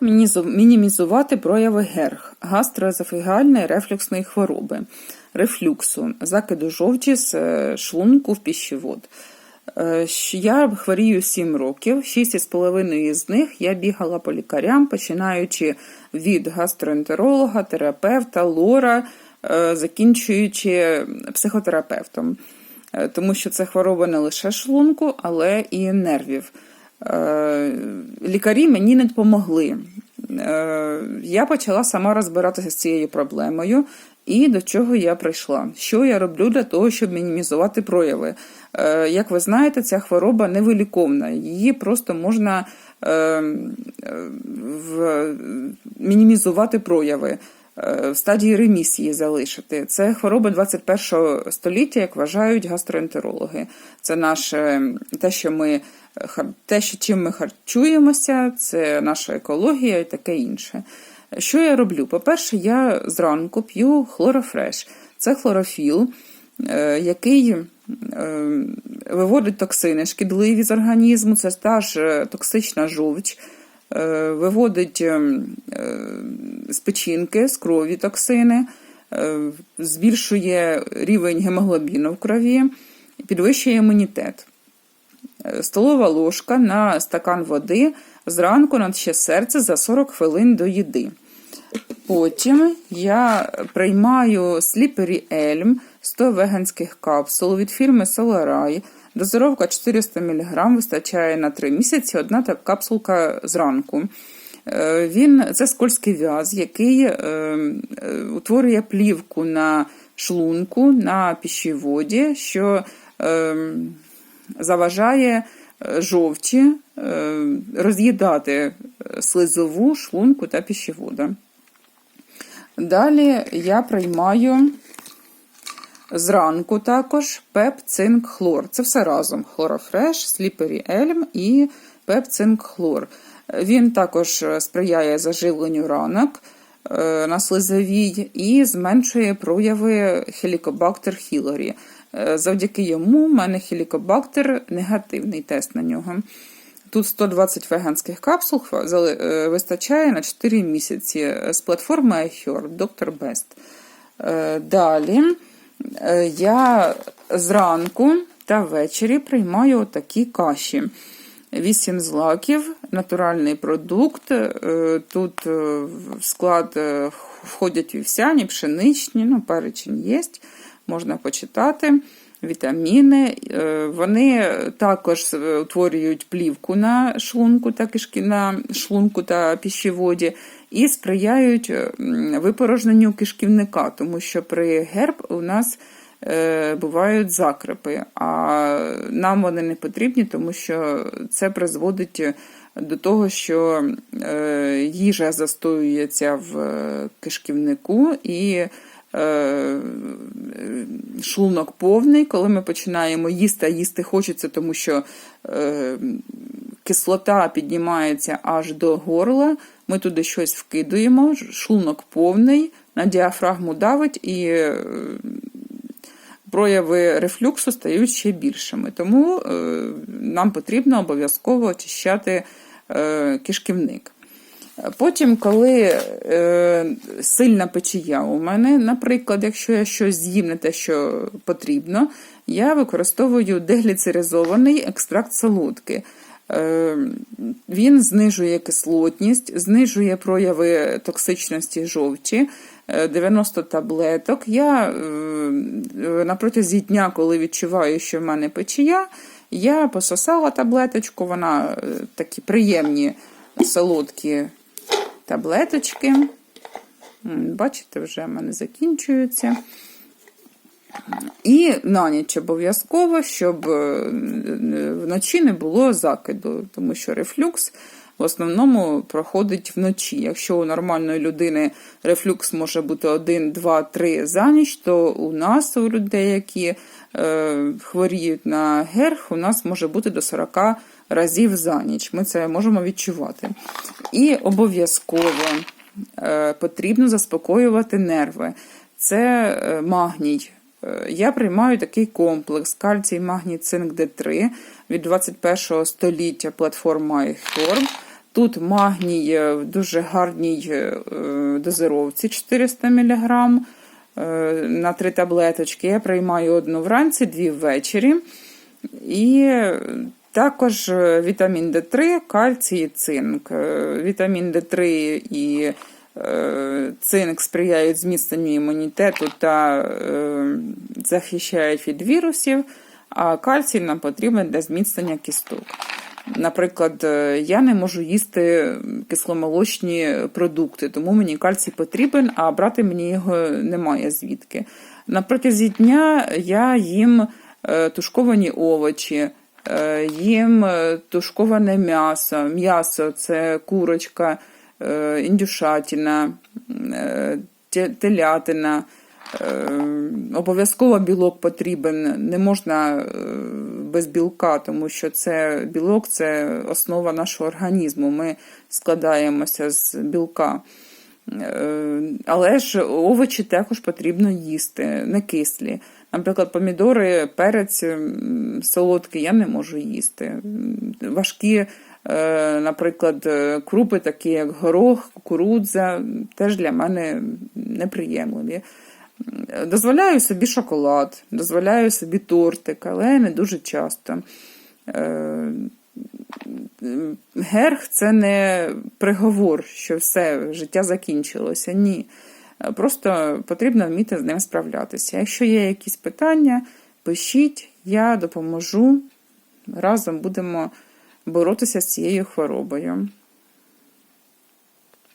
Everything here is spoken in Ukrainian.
Мінімізувати прояви ГЕРГ, гастроезофігальної рефлюксної хвороби, рефлюксу, закиду жовчі з е, шлунку в пищевод. Е, Я хворію 7 років, 6,5 з них я бігала по лікарям, починаючи від гастроентеролога, терапевта, лора, е, закінчуючи психотерапевтом. Тому що це хвороба не лише шлунку, але і нервів. Е, Лікарі мені не допомогли. Е, Я почала сама розбиратися з цією проблемою. І до чого я прийшла? Що я роблю для того, щоб мінімізувати прояви? Е, Як ви знаєте, ця хвороба невиліковна. Її просто можна мінімізувати прояви, в стадії ремісії залишити. Це хвороба 21 століття, як вважають гастроентерологи. Це наше те, що ми те, що чим ми харчуємося, це наша екологія і таке інше. Що я роблю? По-перше, я зранку п'ю хлорофреш. Це хлорофіл, е, який е, виводить токсини шкідливі з організму, це та ж е, токсична жовч, е, виводить е, е, з печінки, з крові токсини, е, збільшує рівень гемоглобіну в крові, підвищує імунітет. Е, Столова ложка на стакан води зранку на ще серце за 40 хвилин до їди. Потім я приймаю сліпері Ельм 100 веганських капсул від фірми Solarai. Дозировка 400 мг вистачає на 3 місяці, одна та капсулка зранку. Е, Він це скользький в'яз, який е, е, утворює плівку на шлунку, на пищеводі, що заважає жовчі роз'їдати слизову, шлунку та пищевода. Далі я приймаю зранку також пеп, цинк, хлор. Це все разом: хлорофреш, сліпері ельм і пеп, цинк, хлор. Він також сприяє заживленню ранок е, на слизовій і зменшує прояви хелікобактер хілорі. Е, Завдяки йому в мене хелікобактер негативний тест на нього. Тут 120 веганських капсул е, вистачає на 4 місяці е, з платформи iHerb, Dr. Best. Е, Далі е, я зранку та ввечері приймаю такі каші. 8 злаків, натуральний продукт. Е, Тут е, в склад е, входять вівсяні, пшеничні, ну, перечень є, можна почитати. Вітаміни, Е, вони також утворюють плівку на шлунку та кишки на шлунку та пищеводі і сприяють випорожненню кишківника, тому що при герб у нас е, бувають закрепи, а нам вони не потрібні, тому що це призводить до того, що е, їжа застоюється в кишківнику і шлунок повний, коли ми починаємо їсти, а їсти хочеться, тому що е, кислота піднімається аж до горла, ми туди щось вкидуємо, шлунок повний, на діафрагму давить і е, прояви рефлюксу стають ще більшими. Тому е, нам потрібно обов'язково очищати е, кишківник. Потім, коли е, сильна печія у мене, наприклад, якщо я щось з'їм не те, що потрібно, я використовую дегліцеризований екстракт солодки. Е, він знижує кислотність, знижує прояви токсичності жовчі. е, 90 таблеток. Я е, на протязі дня, коли відчуваю, що в мене печія, я пососала таблеточку, вона е, такі приємні солодкі таблеточки. Бачите, вже в мене закінчуються. І на ніч обов'язково, щоб е, вночі не було закиду, тому що рефлюкс в основному проходить вночі. Якщо у нормальної людини рефлюкс може бути 1, 2, 3 за ніч, то у нас, у людей, які е, хворіють на герх, у нас може бути до 40 разів за ніч. Ми це можемо відчувати. І обов'язково е, потрібно заспокоювати нерви. Це е, магній. Е, Я приймаю такий комплекс кальцій, магній, цинк, Д3 від 21 століття платформа iHerb. Тут магній е, в дуже гарній е, дозировці 400 мг на три таблеточки. Я приймаю одну вранці, дві ввечері. І також е, вітамін Д3, кальцій і цинк. Е, Вітамін Д3 і е, цинк сприяють зміцненню імунітету та е, захищають від вірусів, а кальцій нам потрібен для зміцнення кісток. Наприклад, е, я не можу їсти кисломолочні продукти, тому мені кальцій потрібен, а брати мені його немає звідки. На протязі дня я їм е, тушковані овочі, е, їм тушковане м'ясо. М'ясо це курочка, індюшатина, телятина. Обов'язково білок потрібен, не можна без білка, тому що це білок це основа нашого організму. Ми складаємося з білка. Е, Але ж овочі також потрібно їсти, не кислі. Наприклад, помідори, перець солодкий я не можу їсти. Важкі, е, наприклад, е, крупи, такі як горох, кукурудза, теж для мене неприємливі. Дозволяю собі шоколад, дозволяю собі тортик, але не дуже часто. Е, Герх це не приговор, що все, життя закінчилося. Ні. Просто потрібно вміти з ним справлятися. Якщо є якісь питання, пишіть, я допоможу. Разом будемо боротися з цією хворобою.